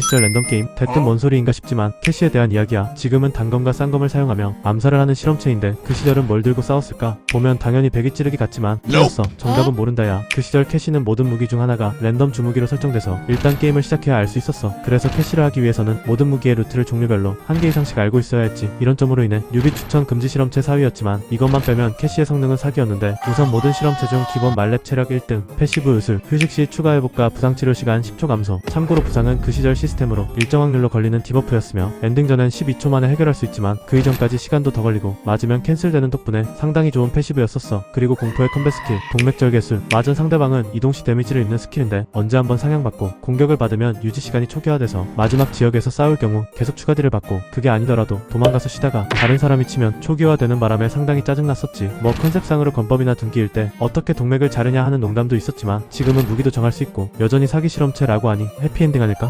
그 시절 랜덤 게임 대뜸 뭔 소리인가 싶지만 캐시에 대한 이야기야. 지금은 단검과 쌍검을 사용하며 암살을 하는 실험체인데 그 시절은 뭘 들고 싸웠을까? 보면 당연히 배기 찌르기 같지만 틀렸어 정답은 모른다야. 그 시절 캐시는 모든 무기 중 하나가 랜덤 주무기로 설정돼서 일단 게임을 시작해야 알 수 있었어. 그래서 캐시를 하기 위해서는 모든 무기의 루트를 종류별로 한 개 이상씩 알고 있어야 했지. 이런 점으로 인해 뉴비 추천 금지 실험체 4위였지만 이것만 빼면 캐시의 성능은 사기였는데 우선 모든 실험체 중 기본 말렙 체력 1등 패시브 의술 휴식 시 추가 회복과 부상 치료 시간 10초 감소. 참고로 부상은 그 시절 시스 템으로 일정 확률로 걸리는 디버프였으며 엔딩 전엔 12초 만에 해결할 수 있지만 그 이전까지 시간도 더 걸리고 맞으면 캔슬되는 덕분에 상당히 좋은 패시브였었어 그리고 공포의 컴뱃 스킬 동맥절 개술 맞은 상대방은 이동 시 데미지를 입는 스킬인데 언제 한번 상향받고 공격을 받으면 유지 시간이 초기화돼서 마지막 지역에서 싸울 경우 계속 추가 딜을 받고 그게 아니더라도 도망가서 쉬다가 다른 사람이 치면 초기화되는 바람에 상당히 짜증났었지 뭐 컨셉상으로 건법이나 둔기일 때 어떻게 동맥을 자르냐 하는 농담도 있었지만 지금은 무기도 정할 수 있고 여전히 사기 실험체라고 하니 해피엔딩 아닐까?